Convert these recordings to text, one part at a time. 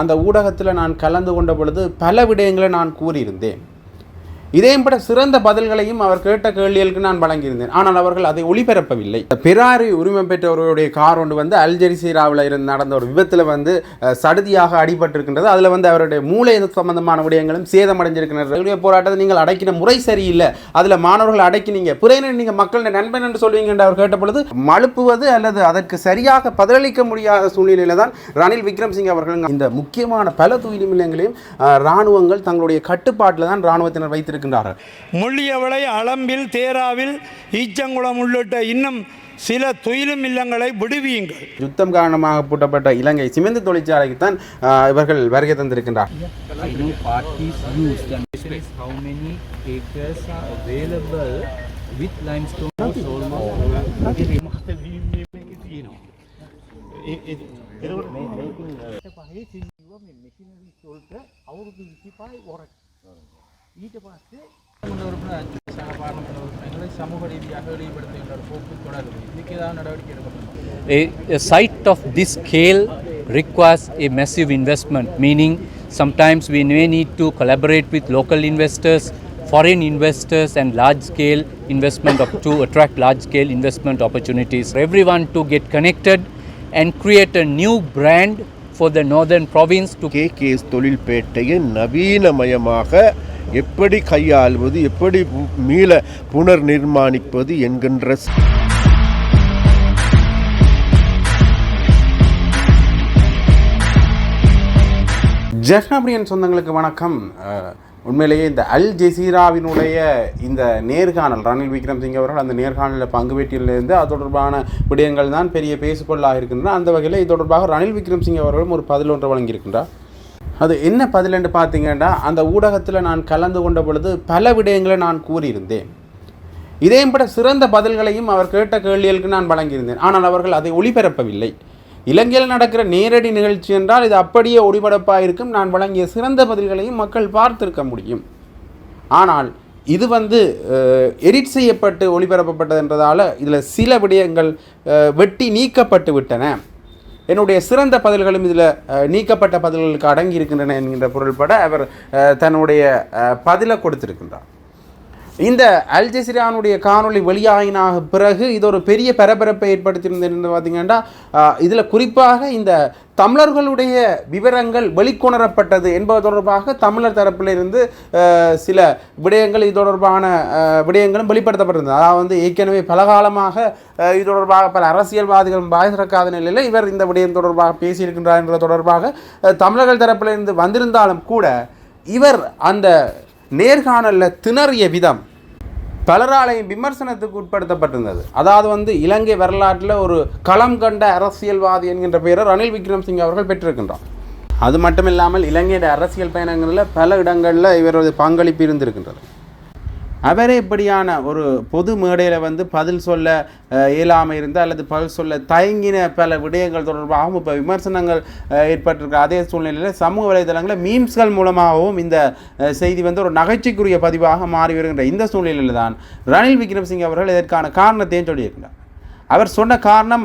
அந்த ஊடகத்தில் நான் கலந்து கொண்ட பொழுது பல விடயங்களை நான் கூறியிருந்தேன். இதையும் பட சிறந்த பதில்களையும் அவர் கேட்ட கேள்விகளுக்கு நான் வழங்கியிருந்தேன். ஆனால் அவர்கள் அதை ஒளிபரப்பவில்லை. பெராரி உரிமை பெற்றவர்களுடைய கார் ஒன்று வந்து அல்ஜெரிசீராவில் இருந்து நடந்த ஒரு விபத்தில் வந்து சடுதியாக அடிபட்டிருக்கின்றது. அதில் வந்து அவருடைய மூளை சம்பந்தமான விடயங்களும் சேதமடைஞ்சிருக்கின்றது ரயில்வே போராட்டத்தை நீங்கள் அடக்கின முறை சரியில்லை. அதில் மாணவர்கள் அடக்கினீங்க. புறையின நீங்கள் மக்களுடைய நண்பன் என்று சொல்வீங்க என்று அவர் கேட்ட பொழுது மழுப்புவது அல்லது அதற்கு சரியாக பதிலளிக்க முடியாத சூழ்நிலையில் தான் ரணில் விக்ரம்சிங் அவர்கள் இந்த முக்கியமான பல துயிலும் நிலையங்களையும் இராணுவங்கள் தங்களுடைய கட்டுப்பாட்டில் தான் இராணுவத்தினர் வைத்திருக்கின்றார்கள் முள்ளியவளை அளம்பில் தேராவில் ஈச்சங்குளம் உள்ளிட்ட இன்னும் சில துயிலும் இல்லங்களை விடுவியுங்கள். யுத்தம் காரணமாக பூட்டப்பட்ட இலங்கை சிமெந்து தொழிற்சாலைக்கு தான் இவர்கள் வருகை தந்திருக்கின்றார். I know parties ஈடுபாட்டு A, site of this scale requires a massive investment, meaning sometimes we may need to collaborate with local investors, foreign investors, and large scale investment to attract large scale investment opportunities for everyone to get connected and create a new brand for the northern province to. KK's தொழில்பேட்டையின் நவீனமயமாக எப்படி கையாள்வது எப்படி பு- மீள புனர் நிர்மாணிப்பது என்கின்ற ஸ்- சொந்தங்களுக்கு வணக்கம். உண்மையிலேயே இந்த அல் ஜெசீராவினுடைய இந்த நேர்காணல் ரணில் விக்ரம்சிங் அவர்கள் அந்த நேர்காணலில் பங்கு பெற்றியிலிருந்து அது தொடர்பான விடயங்கள் தான் பெரிய பேசுபொருளாக இருக்கின்றன. அந்த வகையில் இது தொடர்பாக ரணில் விக்ரம்சிங் அவர்களும் ஒரு பதில் ஒன்று வழங்கியிருக்கின்றார். அது என்ன பதில் பார்த்தீங்கன்னா அந்த ஊடகத்தில் நான் கலந்து கொண்ட பொழுது பல விடயங்களை நான் கூறியிருந்தேன். இதையும் பட சிறந்த பதில்களையும் அவர் கேட்ட கேள்விகளுக்கு நான் வழங்கியிருந்தேன். ஆனால் அவர்கள் அதை ஒளிபரப்பவில்லை. இலங்கையில் நடக்கிற நேரடி நிகழ்ச்சி என்றால் இது அப்படியே ஒளிபரப்பாக இருக்கும் நான் வழங்கிய சிறந்த பதில்களையும் மக்கள் பார்த்திருக்க முடியும். ஆனால் இது வந்து எடிட் செய்யப்பட்டு ஒளிபரப்பப்பட்டது என்றதால் இதில் சில விடயங்கள் வெட்டி நீக்கப்பட்டு விட்டன. என்னுடைய சிறந்த பதில்களும் இதில் நீக்கப்பட்ட பதில்களுக்கு அடங்கி இருக்கின்றன என்கின்ற பொருள்பட அவர் தன்னுடைய அஹ், பதிலை கொடுத்திருக்கின்றார். இந்த அல் ஜசிரானுடைய காணொளி வெளியாகினாக பிறகு இது ஒரு பெரிய பரபரப்பை ஏற்படுத்தியிருந்தது பார்த்தீங்கன்னா இதில் குறிப்பாக இந்த தமிழர்களுடைய விவரங்கள் வெளிக்கொணரப்பட்டது என்பது தொடர்பாக தமிழர் தரப்பிலிருந்து சில விடயங்கள் இது தொடர்பான விடயங்களும் வெளிப்படுத்தப்பட்டிருந்தது. அதாவது வந்து ஏற்கனவே பல காலமாக இது தொடர்பாக பல அரசியல்வாதிகளும் பாதிரக்காத நிலையில் இவர் இந்த விடயம் தொடர்பாக பேசியிருக்கின்றார் என்ற தொடர்பாக தமிழர்கள் தரப்பிலிருந்து வந்திருந்தாலும் கூட இவர் அந்த நேர்காணலில் திணறிய விதம் பலராலையும் விமர்சனத்துக்கு உட்படுத்தப்பட்டிருந்தது. அதாவது வந்து இலங்கை வரலாற்றில் ஒரு களம் கண்ட அரசியல்வாதி என்கின்ற பெயரை ரணில் விக்ரம்சிங் அவர்கள் பெற்றிருக்கின்றார். அது மட்டும் இல்லாமல் இலங்கையுடைய அரசியல் பயணங்களில் பல இடங்களில் இவரது பங்களிப்பு இருந்திருக்கின்றது. அவரே இப்படியான ஒரு பொது மேடையில் வந்து பதில் சொல்ல இயலாமல் இயலாமை அல்லது பதில் சொல்ல தயங்கின பல விடயங்கள் தொடர்பாகவும் இப்போ விமர்சனங்கள் ஏற்பட்டிருக்க அதே சூழ்நிலையில் சமூக வலைதளங்களில் மீம்ஸ்கள் மூலமாகவும் இந்த செய்தி வந்து ஒரு நகைச்சிக்குரிய பதிவாக மாறி வருகின்ற இந்த சூழ்நிலையில் தான் ரணில் விக்ரம்சிங் அவர்கள் இதற்கான காரணத்தையும் சொல்லியிருக்கிறார். அவர் சொன்ன காரணம்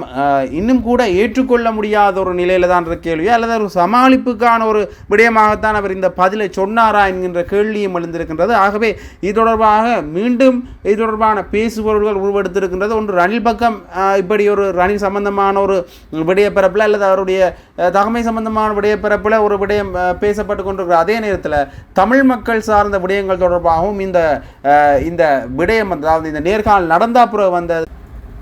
இன்னும் கூட ஏற்றுக்கொள்ள முடியாத ஒரு நிலையில தான் இருக்க கேள்வியோ? அல்லது ஒரு சமாளிப்புக்கான ஒரு விடயமாகத்தான் அவர் இந்த பதிலை சொன்னாரா என்கின்ற கேள்வியும் எழுந்திருக்கின்றது. ஆகவே இது தொடர்பாக மீண்டும் இது தொடர்பான பேசுபொருள்கள் உருவெடுத்திருக்கின்றது. ஒன்று ரணில் பக்கம் இப்படி ஒரு ரணில் சம்பந்தமான ஒரு விடயப்பிறப்பில் அல்லது அவருடைய தகமை சம்பந்தமான விடயப்பிறப்பில் ஒரு விடயம் பேசப்பட்டு கொண்டிருக்கிற அதே நேரத்தில் தமிழ் மக்கள் சார்ந்த விடயங்கள் தொடர்பாகவும் இந்த இந்த விடயம் அதாவது இந்த நேர்காணல் நடந்தாப்புற வந்த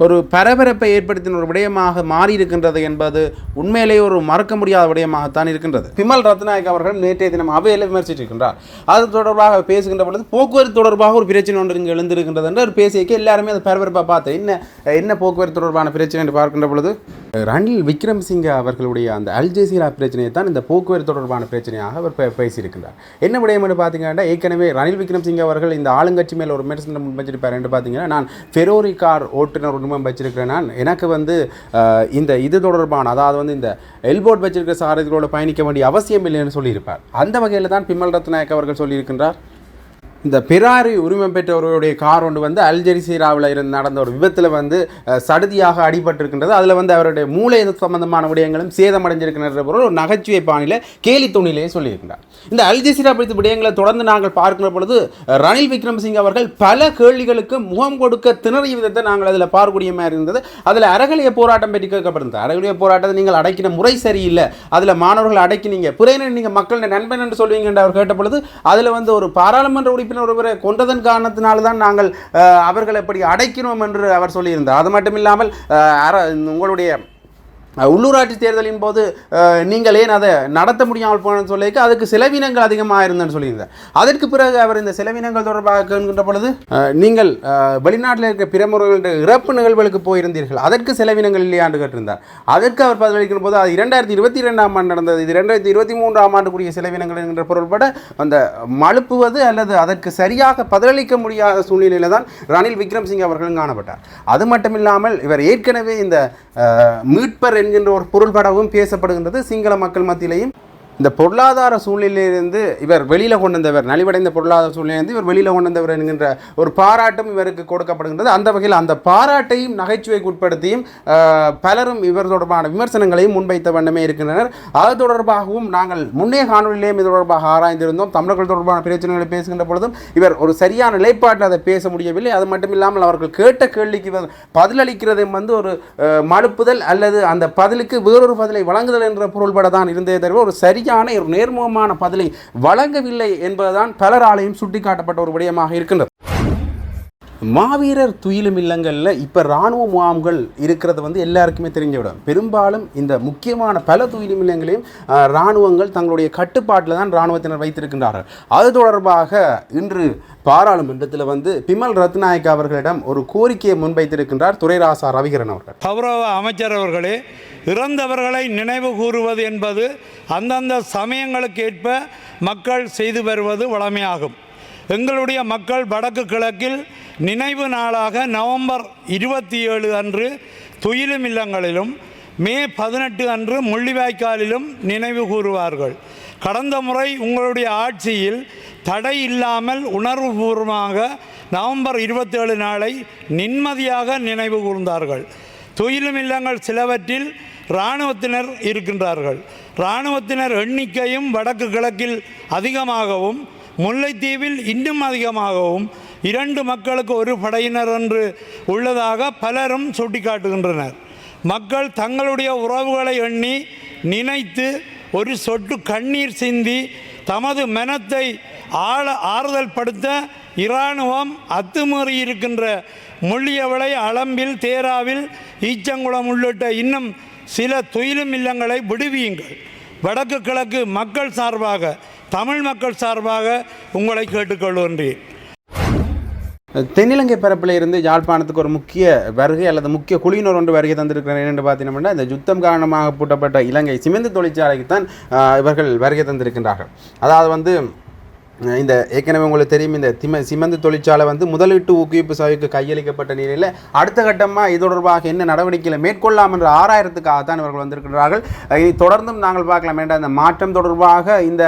ஒரு பரபரப்பை ஏற்படுத்தின ஒரு விடயமாக மாறி இருக்கின்றது என்பது உண்மையிலேயே ஒரு மறக்க முடியாத விடயமாகத்தான் இருக்கின்றது. பிமல் ரத்நாயக் அவர்கள் நேற்றைய தினம் அவையில் விமர்சித்திருக்கின்றார். அது தொடர்பாக பேசுகின்ற பொழுது போக்குவரத்து தொடர்பாக ஒரு பிரச்சனை ஒன்று இங்கே எழுந்திருக்கின்றது என்று அவர் பேசியக்கு எல்லாருமே அதை பரபரப்பாக பார்த்து என்ன என்ன போக்குவரத்து தொடர்பான பிரச்சனை? என்று பார்க்கின்ற பொழுது ரணில் விக்ரம்சிங்க அவர்களுடைய அந்த அல்ஜெசீரா பிரச்சனையை தான் இந்த போக்குவரத்து தொடர்பான பிரச்சனையாக அவர் பேசியிருக்கிறார் என்ன விடயம் என்று பார்த்தீங்கன்னா ஏற்கனவே ரணில் விக்ரம்சிங்க அவர்கள் இந்த ஆளுங்கட்சி மேல் ஒரு மெடிசன் முன்வச்சிருப்பார் என்று பார்த்தீங்கன்னா நான் ஃபெரோரி கார் ஓட்டுநர் உரிமம் வச்சிருக்கிறேன். நான் எனக்கு வந்து இந்த இது தொடர்பான அதாவது வந்து இந்த எல்போர்ட் வச்சிருக்கிற சாரதிகளோட பயணிக்க வேண்டிய அவசியம் இல்லைன்னு சொல்லியிருப்பார். அந்த வகையில் தான் பிமல் ரத்நாயக் அவர்கள் சொல்லியிருக்கின்றார். இந்த பிராரி உரிமம் பெற்றவர்களுடைய கார் ஒன்று வந்து அல்ஜெரிசீராவில் இருந்து நடந்த ஒரு விபத்தில் வந்து சடுதியாக அடிபட்டிருக்கின்றது. அதில் வந்து அவருடைய மூளை சம்பந்தமான விடயங்களும் சேதமடைஞ்சிருக்கின்ற பொருள் ஒரு நகைச்சுவை பாணியில் கேலி துணிலேயே சொல்லியிருக்கிறார். இந்த அல்ஜெசீரா குறித்த விடயங்களை தொடர்ந்து நாங்கள் பார்க்கிற பொழுது ரணில் விக்ரமசிங்க அவர்கள் பல கேள்விகளுக்கு முகம் கொடுக்க திணறிய விதத்தை நாங்கள் அதில் பார்க்கக்கூடிய மாதிரி இருந்தது. அதில் அறகலைய போராட்டம் பற்றி கேட்கப்படுது அறகலைய போராட்டத்தை நீங்கள் அடைக்கிற முறை சரியில்லை. அதில் மாணவர்கள் அடக்கினீங்க புறையினர் நீங்கள் மக்களுடைய நண்பன் என்று சொல்வீங்க என்று அவர் கேட்ட பொழுது அதில் வந்து ஒரு பாராளுமன்ற உறுப்பினர் ஒருவரை கொண்டதன் காரணத்தினால்தான் நாங்கள் அவர்களை எப்படி அடைக்கிறோம் என்று அவர் சொல்லியிருந்தார். அது மட்டும் இல்லாமல் உங்களுடைய உள்ளூராட்சி தேர்தலின் போது நீங்கள் ஏன் அதை நடத்த முடியாமல் போனன்னு சொல்லியிருக்கு அதுக்கு செலவினங்கள் அதிகமாக இருந்தேன்னு சொல்லியிருந்தார் அதற்கு பிறகு அவர் இந்த செலவினங்கள் தொடர்பாக கேட்கின்ற பொழுது நீங்கள் வெளிநாட்டில் இருக்க பிரமுகர்களுடைய இறப்பு நிகழ்வுகளுக்கு போயிருந்தீர்கள். அதற்கு செலவினங்கள் இல்லையாண்டு கேட்டிருந்தார். அதற்கு அவர் பதிலளிக்கும் போது அது இரண்டாயிரத்தி இருபத்தி ரெண்டாம் ஆண்டு நடந்தது. இது ரெண்டாயிரத்தி இருபத்தி மூன்றாம் ஆண்டுக்குரிய செலவினங்கள் என்கின்ற பொருள்பட அந்த மழுப்புவது அல்லது அதற்கு சரியாக பதிலளிக்க முடியாத சூழ்நிலையில் தான் ரணில் விக்ரம்சிங் அவர்களும் காணப்பட்டார். அது மட்டும் இல்லாமல் இவர் ஏற்கனவே இந்த மீட்பர் என்கின்ற ஒரு பொருள்படவும் பேசப்படுகின்றது சிங்கள மக்கள் மத்தியிலையும். இந்த பொருளாதார சூழ்நிலையிலிருந்து இவர் வெளியில் கொண்டு வந்தவர் நலிவடைந்த பொருளாதார சூழ்நிலையிலிருந்து இவர் வெளியில் கொண்டு வந்தவர் என்கின்ற ஒரு பாராட்டும் இவருக்கு கொடுக்கப்படுகின்றது. அந்த வகையில் அந்த பாராட்டையும் நகைச்சுவைக்கு உட்படுத்தியும் பலரும் இவர் தொடர்பான விமர்சனங்களையும் முன்வைத்த வண்ணமே இருக்கின்றனர். அது தொடர்பாகவும் நாங்கள் முன்னே காணொலியிலேயும் இது தொடர்பாக ஆராய்ந்திருந்தோம். தமிழர்கள் தொடர்பான பிரச்சனைகளை பேசுகின்ற பொழுதும் இவர் ஒரு சரியான நிலைப்பாட்டில் அதை பேச முடியவில்லை. அது மட்டும் இல்லாமல் அவர்கள் கேட்ட கேள்விக்கு பதிலளிக்கிறது வந்து ஒரு மறுப்புதல் மழுப்புதல் அல்லது அந்த பதிலுக்கு வேறொரு பதிலை வழங்குதல் என்ற பொருள்பட தான் இருந்தே தவிர ஒரு சரி சரியான ஒரு நேர்முகமான பதிலை வழங்கவில்லை என்பதுதான் பலராலையும் சுட்டிக்காட்டப்பட்ட ஒரு விடயமாக இருக்கின்றது. மாவீரர் துயிலும் இல்லங்களில் இப்போ இராணுவ முகாம்கள் இருக்கிறது வந்து எல்லாருக்குமே தெரிஞ்சவிடும் பெரும்பாலும் இந்த முக்கியமான பல துயிலும் இல்லங்களையும் இராணுவங்கள் தங்களுடைய கட்டுப்பாட்டில் தான் இராணுவத்தினர் வைத்திருக்கின்றார்கள். அது தொடர்பாக இன்று பாராளுமன்றத்தில் வந்து பிமல் ரத்நாயக் அவர்களிடம் ஒரு கோரிக்கையை முன்வைத்திருக்கின்றார் துரைராசா ரவிகரன் அவர்கள். கௌரவ அமைச்சர் அவர்களே இறந்தவர்களை நினைவு கூறுவது என்பது அந்தந்த சமயங்களுக்கு ஏற்ப மக்கள் செய்து வருவது வழமையாகும் எங்களுடைய மக்கள் வடக்கு கிழக்கில் நினைவு நாளாக நவம்பர் இருபத்தி ஏழு அன்று துயிலும் இல்லங்களிலும் மே பதினெட்டு அன்று முள்ளிவாய்க்காலிலும் நினைவு கூறுவார்கள். கடந்த முறை உங்களுடைய ஆட்சியில் தடை இல்லாமல் உணர்வுபூர்வமாக நவம்பர் இருபத்தேழு நாளை நிம்மதியாக நினைவு கூர்ந்தார்கள். துயிலும் இல்லங்கள் சிலவற்றில் இராணுவத்தினர் இருக்கின்றார்கள். இராணுவத்தினர் எண்ணிக்கையும் வடக்கு கிழக்கில் அதிகமாகவும் முல்லைத்தீவில் இன்னும் அதிகமாகவும் இரண்டு மக்களுக்கு ஒரு படையினர் என்று உள்ளதாக பலரும் சுட்டிக்காட்டுகின்றனர். மக்கள் தங்களுடைய உறவுகளை எண்ணி நினைத்து ஒரு சொட்டு கண்ணீர் சிந்தி தமது மனத்தை ஆள ஆறுதல் படுத்த இராணுவம் அத்துமீறி இருக்கின்ற முள்ளியவளை அளம்பில் தேராவில் ஈச்சங்குளம் உள்ளிட்ட இன்னும் சில துயிலும் இல்லங்களை விடுவியுங்கள். வடக்கு கிழக்கு மக்கள் சார்பாக தமிழ் மக்கள் சார்பாக உங்களை கேட்டுக்கொள்கின்றேன். தென்னிலங்கை பரப்பில் இருந்து யாழ்ப்பாணத்துக்கு ஒரு முக்கிய வருகை அல்லது முக்கிய குழுவினர் ஒன்று வருகை தந்திருக்கிறேன் என்று பார்த்தீங்கன்னா இந்த யுத்தம் காரணமாக பூட்டப்பட்ட இலங்கை சிமெந்து தொழிற்சாலைக்கு தான் இவர்கள் வருகை தந்திருக்கின்றார்கள். அதாவது வந்து இந்த ஏற்கனவே உங்களுக்கு தெரியும் இந்த திம சிமெந்து தொழிற்சாலை வந்து முதலீட்டு ஊக்குவிப்பு சபைக்கு கையளிக்கப்பட்ட நிலையில் அடுத்த கட்டமாக இது தொடர்பாக என்ன நடவடிக்கைகளை மேற்கொள்ளலாம் என்ற ஆறாயிரத்துக்காக தான் இவர்கள் வந்திருக்கிறார்கள் தொடர்ந்தும் நாங்கள் பார்க்கலாம். வேண்டாம் இந்த மாற்றம் தொடர்பாக இந்த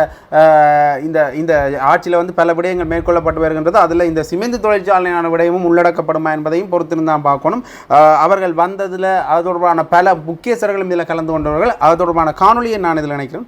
இந்த இந்த ஆட்சியில் வந்து பல விடயங்கள் மேற்கொள்ளப்பட்டு வருகின்றது. அதில் இந்த சிமெந்து தொழிற்சாலையான விடயமும் உள்ளடக்கப்படுமா என்பதையும் பொறுத்திருந்தான் பார்க்கணும். அவர்கள் வந்ததில் அது தொடர்பான பல முக்கியஸ்தர்களும் இதில் கலந்து கொண்டவர்கள். அது தொடர்பான காணொலியை நான் இதில் நினைக்கிறேன்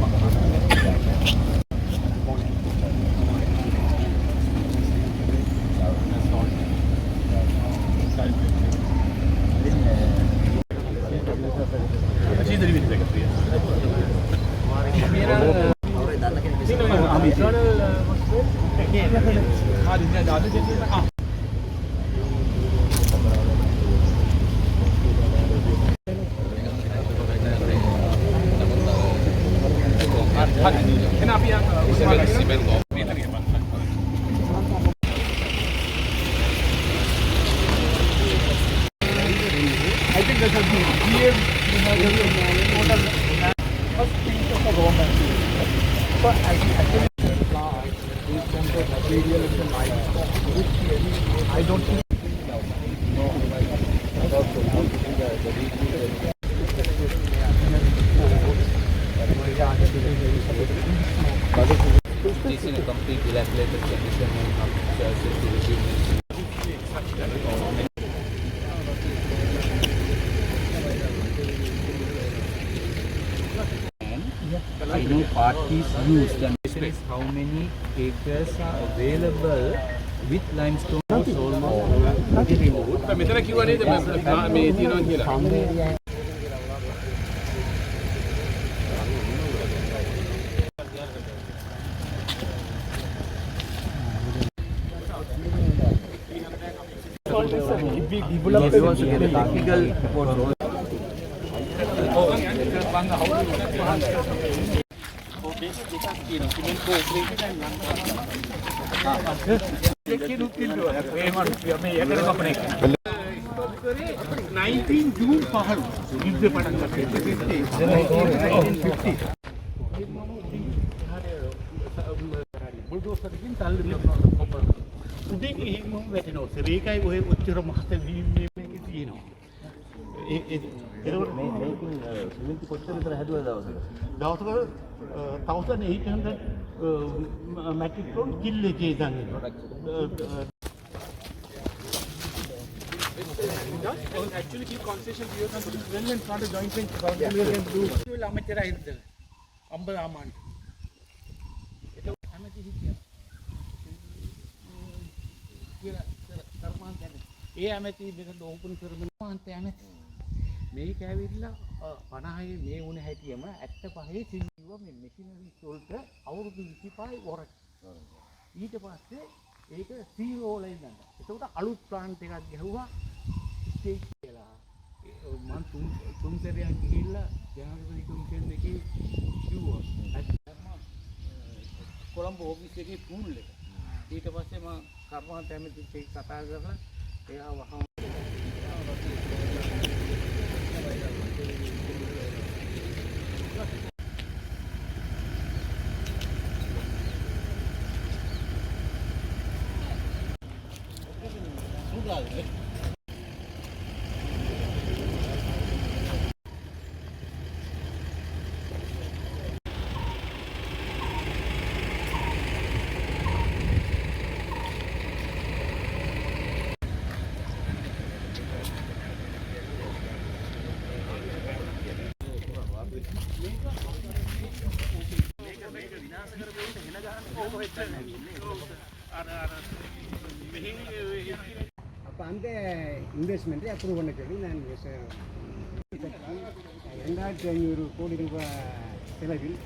used. And question is how many acres are available with limestone or almost be removed. But මෙතන කිව්වනේ දැන් මේ තියෙනවා කියලා. If you want to get a technical report, 19 June පහළ යුද්ධ පටන් ගත්තා. බුල්ඩෝසරකින් තල්ලු වෙනවා. උඩින් එහෙම වැටෙනවා. ඒකයි ඔය ඔච්චර මහත වීමේක තියෙනවා. ඒ ඒ ඒකවල මේ මේකින් සිමෙන්ති කොච්චර විතර හැදුවද දවසක? දවසක thousand eight hundred metric ton කිල් එකේ ඉඳන් එනවා. actually keep concession viewers on the railway in front of joint venture government yeah. can do will amateur ಆಗಿರ್ತದೆ 50 ಅಮೌಂಟ್ ಇದು ಅಮತಿ ಹಿಕ್ಕಿಯ ಕಿರ ಕರ್ಮ ಅಂತ ಏ ಅಮತಿ ಬಿಡ ಓಪನ್ ಕರ್ಮ ಅಂತ ಅಮತಿ ಮೇಕ್ ಆಗಿರಲಿಲ್ಲ පණහය මේ වුණ හැටියම ඇත්ත පහේ සිල්ව මේ මෙසිනරි සොල්ට අවුරුදු විසිපායි වොරට ඊට පස්සේ ඒක සීරෝල ඉඳන්න එතකොට අලුත් ප්ලාන්ට් එකක් ගැහුවා. ස්ටේජ් කියලා. ඒ මං තුන් තුන් සැරයක් ගිහිල්ලා ජනාධිපති කොමිෂන් එකේ කිව්වා. ඇත්ත කොළඹ ඕෆිස් එකේ පූල් එක. ඊට පස්සේ මම කර්මාන්ත ඇමතිත් එක්ක කතා කරලා එයා වහම இன்வெஸ்ட்மெண்ட்டை அப்ரூவ் பண்ண சொல்லி நான் ரெண்டாயிரத்தி ஐநூறு கோடி ரூபாய் செலவில்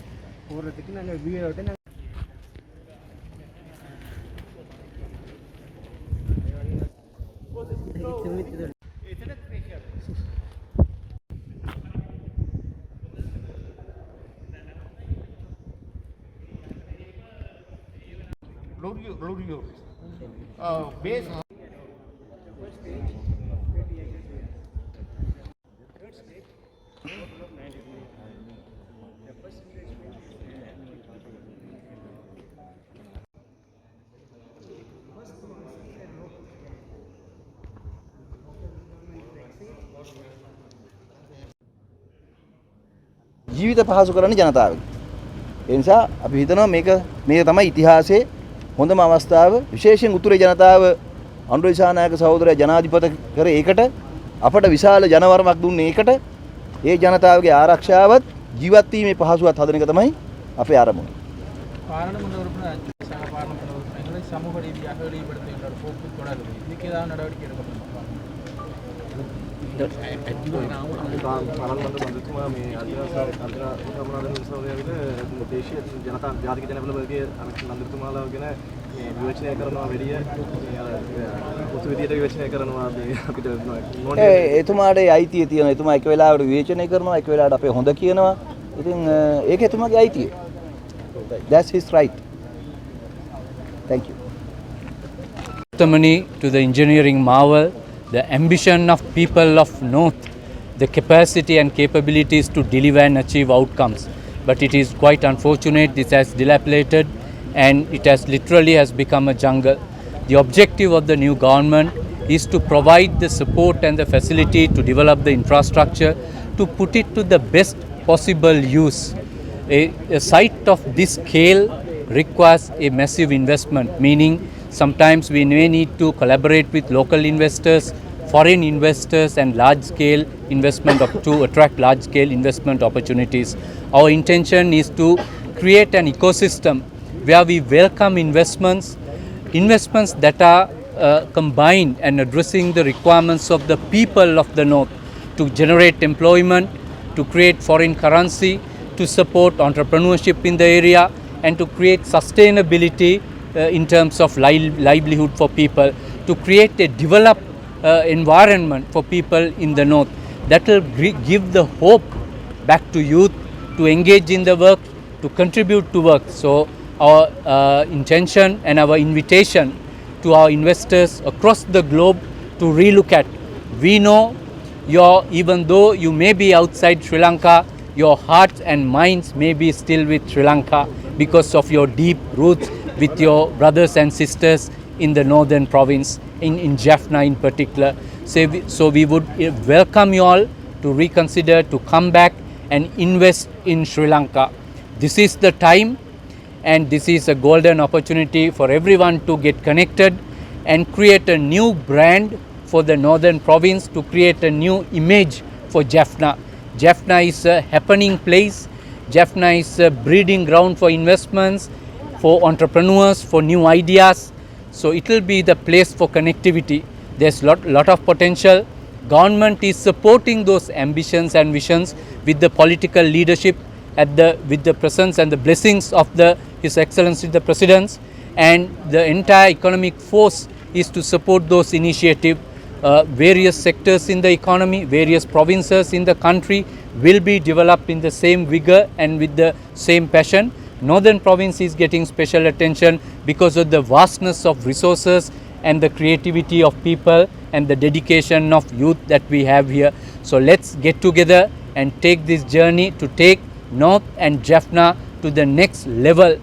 போடுறதுக்கு நாங்கள் வீடோட நாங்கள் L'Orio, L'Orio. Uh, base ජීවිත පහසු කරන ජනතාවගේ. ඒ නිසා අපි හිතනවා මේක මේක තමයි ඉතිහාසයේ හොඳම අවස්ථාව. විශේෂයෙන් උතුරේ ජනතාව අනුර දිසානායක සහෝදරයා ජනාධිපති කර ඒකට අපට විශාල ජනවරමක් දුන්නේ ඒකට ඒ ජනතාවගේ ආරක්ෂාවත් ජීවත් වීමේ පහසුවත් හදන එක තමයි අපේ අරමුණ. பாராளுமன்ற உறுப்பினர் சக பாராளுமன்ற உறுப்பினர்களை சமூக ரீதியாக இழிவுபடுத்துகின்ற ஒரு போக்கு தொடருது இதுக்கு ஏதாவது நடவடிக்கை எடுக்கப்படும் පාරල්බඳ බඳතුමා මේ අධ්‍යාස අධ්‍යාපනද උත්සවයවිද දේශීය ජනතා ජාතික ජනබලවගේ නන්දතුමාලාව ගැන මේ විවචනය කරනවා වැඩිය උතු විදියට විවචනය කරනවා අපිට නොන ඒ එතුමාට ඒ අයිතිය තියෙන එතුමා එක වෙලාවට විවේචනය කරනවා එක වෙලාවට අපේ හොඳ කියනවා. ඉතින් අ, ඒක එතුමාගේ අයිතිය. That's his right. Thank you. testimony to the engineering marvel, the ambition of people of North, the capacity and capabilities to deliver and achieve outcomes. but it is quite unfortunate this has dilapidated and it has literally has become a jungle. The objective of the new government is to provide the support and the facility to develop the infrastructure to put it to the best possible use. A, a site of this scale requires a massive investment, meaning sometimes we may need to collaborate with local investors, foreign investors, and large scale investment to attract large scale investment opportunities. Our intention is to create an ecosystem where we welcome investments, investments that are uh, combined and addressing the requirements of the people of the North to generate employment, to create foreign currency, to support entrepreneurship in the area, and to create sustainability uh, in terms of li- livelihood for people, to create a developed environment for people in the North that will give the hope back to youth to engage in the work, to contribute to work. So, our uh, intention and our invitation to our investors across the globe to relook at. We know your even though you may be outside Sri Lanka, your hearts and minds may be still with Sri Lanka because of your deep roots with your brothers and sisters in the northern province, in, in Jaffna in particular. So we, so we would uh, welcome you all to reconsider, to come back and invest in Sri Lanka. This is the time and this is a golden opportunity for everyone to get connected and create a new brand for the northern province to create a new image for Jaffna. Jaffna is a happening place. Jaffna is a breeding ground for investments, for entrepreneurs, for new ideas. So it will be the place for connectivity. There's lot lot of potential. Government is supporting those ambitions and visions with the political leadership at the with the presence and the blessings of the His Excellency the President and the entire economic force is to support those initiatives. Uh, various sectors in the economy, various provinces in the country will be developed in the same vigor and with the same passion. Northern province is getting special attention because of the vastness of resources and the creativity of people and the dedication of youth that we have here. So let's get together and take this journey to take North and Jaffna to the next level.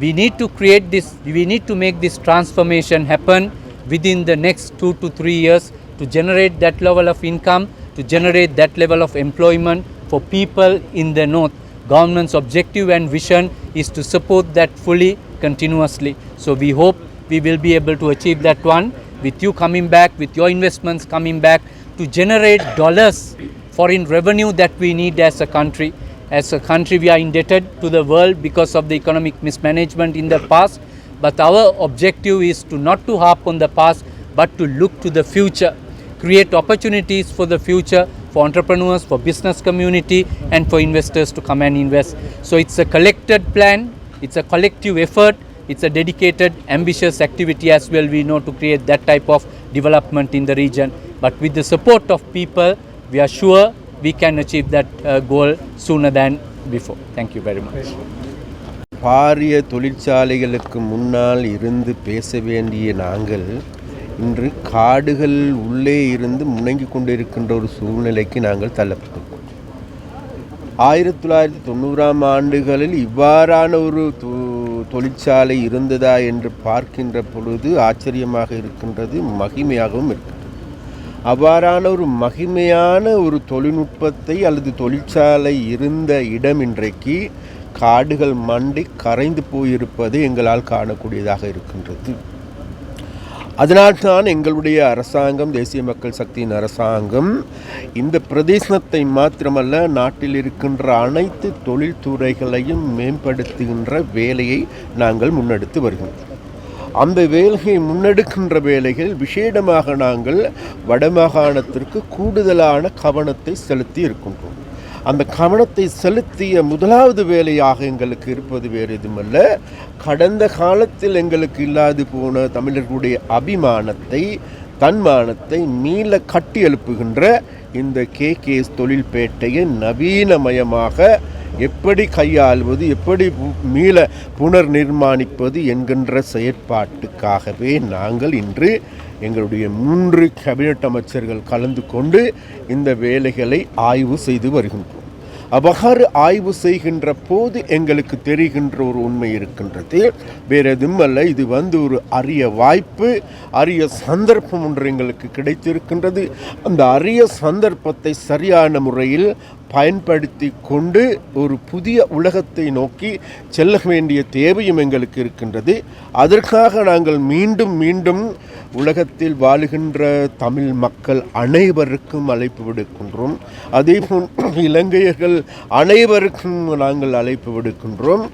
We need to create this, we need to make this transformation happen within the next two to three years to generate that level of income, to generate that level of employment for people in the North. Government's objective and vision is to support that fully, continuously. So we hope we will be able to achieve that one with you coming back, with your investments coming back to generate dollars, foreign revenue that we need as a country. As a country, we are indebted to the world because of the economic mismanagement in the past. But our objective is to not to harp on the past, but to look to the future, create opportunities for the future for entrepreneurs, for business community, and for investors to come and invest. So it's a collected plan, it's a collective effort, it's a dedicated, ambitious activity as well. We know to create that type of development in the region. But with the support of people, we are sure we can achieve that uh, goal sooner than before. Thank you very much. பாரிய தொழிற்சாலைகளுக்கு முன்னால் இருந்து பேச வேண்டிய நாங்கள் இன்று காடுகள் உள்ளே இருந்து முணங்கி கொண்டிருக்கின்ற ஒரு சூழ்நிலைக்கு நாங்கள் தள்ளப்பட்டிருக்கோம் ஆயிரத்தி தொள்ளாயிரத்தி தொண்ணூறாம் ஆண்டுகளில் இவ்வாறான ஒரு தொ- தொழிற்சாலை இருந்ததா என்று பார்க்கின்ற பொழுது ஆச்சரியமாக இருக்கின்றது மகிமையாகவும் இருக்கின்றது. அவ்வாறான ஒரு மகிமையான ஒரு தொழில்நுட்பத்தை அல்லது தொழிற்சாலை இருந்த இடம் இன்றைக்கு காடுகள் மண்டி கரைந்து போயிருப்பது எங்களால் காணக்கூடியதாக இருக்கின்றது. அதனால்தான் எங்களுடைய அரசாங்கம் தேசிய மக்கள் சக்தியின் அரசாங்கம் இந்த பிரதேசத்தை மாத்திரமல்ல நாட்டில் இருக்கின்ற அனைத்து தொழில்துறைகளையும் மேம்படுத்துகின்ற வேலையை நாங்கள் முன்னெடுத்து வருகின்றோம் அந்த வேலையை முன்னெடுக்கின்ற வேலைகள் விசேடமாக நாங்கள் வடமாகாணத்திற்கு கூடுதலான கவனத்தை செலுத்தி இருக்கின்றோம். அந்த கவனத்தை செலுத்திய முதலாவது வேலையாக எங்களுக்கு இருப்பது வேறு எதுமல்ல கடந்த காலத்தில் எங்களுக்கு இல்லாது போன தமிழர்களுடைய அபிமானத்தை தன்மானத்தை மீள கட்டி எழுப்புகின்ற இந்த கேகேஎஸ் தொழில்பேட்டையை நவீனமயமாக எப்படி கையாள்வது எப்படி மீள புனர் நிர்மாணிப்பது என்கின்ற செயற்பாட்டுக்காகவே நாங்கள் இன்று எங்களுடைய மூன்று கேபினட் அமைச்சர்கள் கலந்து கொண்டு இந்த வேலைகளை ஆய்வு செய்து வருகின்றோம். அவ்வாறு ஆய்வு செய்கின்ற போது எங்களுக்கு தெரிகின்ற ஒரு உண்மை இருக்கின்றது. வேற எதுவும் அல்ல இது வந்து ஒரு அரிய வாய்ப்பு அரிய சந்தர்ப்பம் ஒன்று எங்களுக்கு கிடைத்திருக்கின்றது. அந்த அரிய சந்தர்ப்பத்தை சரியான முறையில் பயன்படுத்தி கொண்டு ஒரு புதிய உலகத்தை நோக்கி செல்ல வேண்டிய தேவையும் எங்களுக்கு இருக்கின்றது. அதற்காக நாங்கள் மீண்டும் மீண்டும் உலகத்தில் வாழுகின்ற தமிழ் மக்கள் அனைவருக்கும் அழைப்பு விடுக்கின்றோம். அதே இலங்கையர்கள் அனைவருக்கும் நாங்கள் அழைப்பு விடுக்கின்றோம்.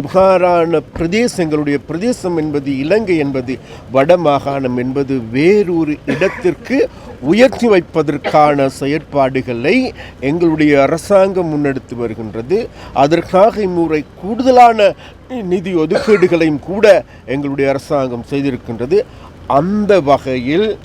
இவ்வாறான பிரதேசங்களுடைய பிரதேசம் என்பது இலங்கை என்பது வட மாகாணம் என்பது வேறொரு இடத்திற்கு உயர்த்தி வைப்பதற்கான செயற்பாடுகளை எங்களுடைய அரசாங்கம் முன்னெடுத்து வருகின்றது. அதற்காக இம்முறை கூடுதலான நிதி ஒதுக்கீடுகளையும் கூட எங்களுடைய அரசாங்கம் செய்திருக்கின்றது. அந்த வகையில்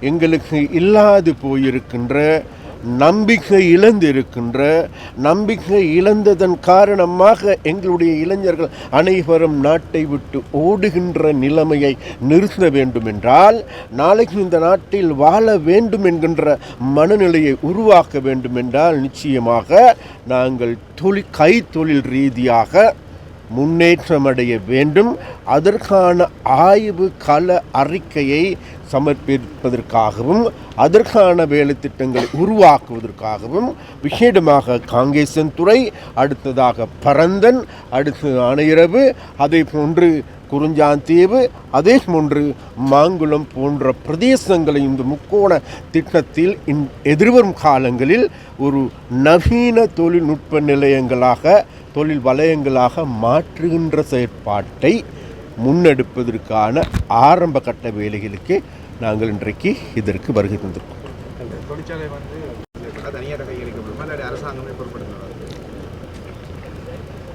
எங்களுக்கு இல்லாது போயிருக்கின்ற நம்பிக்கை இழந்திருக்கின்ற நம்பிக்கை இழந்ததன் காரணமாக எங்களுடைய இளைஞர்கள் அனைவரும் நாட்டை விட்டு ஓடுகின்ற நிலைமையை நிறுத்த வேண்டும் என்றால் நாளைக்கு இந்த நாட்டில் வாழ வேண்டும் என்கின்ற மனநிலையை உருவாக்க வேண்டும் என்றால் நிச்சயமாக நாங்கள் தொழில் கைத்தொழில் ரீதியாக முன்னேற்றமடைய வேண்டும். அதற்கான ஆய்வு கள அறிக்கையை சமர்ப்பிப்பதற்காகவும் அதற்கான வேலை திட்டங்களை உருவாக்குவதற்காகவும் விசேடமாக காங்கேசன் துறை அடுத்ததாக பரந்தன் அடுத்து ஆணையரவு அதே போன்று குறிஞ்சாந்தீவு அதே போன்று மாங்குளம் போன்ற பிரதேசங்களை இந்த முக்கோண திட்டத்தில் இன் எதிர்வரும் காலங்களில் ஒரு நவீன தொழில்நுட்ப நிலையங்களாக தொழில் வலயங்களாக மாற்றுகின்ற செயற்பாட்டை முன்னெடுப்பதற்கான ஆரம்ப கட்ட வேலைகளுக்கு நாங்கள் இன்றைக்கு இதற்கு வருகை தந்திருக்கோம். தொழிற்சாலை வந்து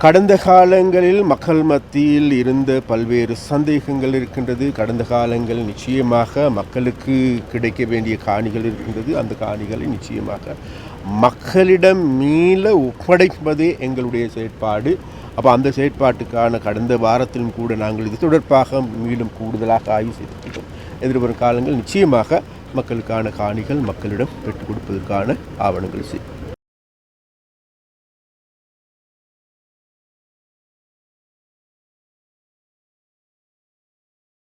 கடந்த காலங்களில் மக்கள் மத்தியில் இருந்த பல்வேறு சந்தேகங்கள் இருக்கின்றது. கடந்த காலங்களில் நிச்சயமாக மக்களுக்கு கிடைக்க வேண்டிய காணிகள் இருக்கின்றது. அந்த காணிகளை நிச்சயமாக மக்களிடம் மீள ஒப்படைப்பதே எங்களுடைய செயற்பாடு. அப்போ அந்த செயற்பாட்டுக்கான கடந்த வாரத்திலும் கூட நாங்கள் இது தொடர்பாக மீண்டும் கூடுதலாக ஆய்வு செய்திருக்கிறோம் எதிர்வரும் காலங்கள் நிச்சயமாக மக்களுக்கான காணிகள் மக்களிடம் பெற்றுக் கொடுப்பதற்கான ஆவணங்கள் செய்யும்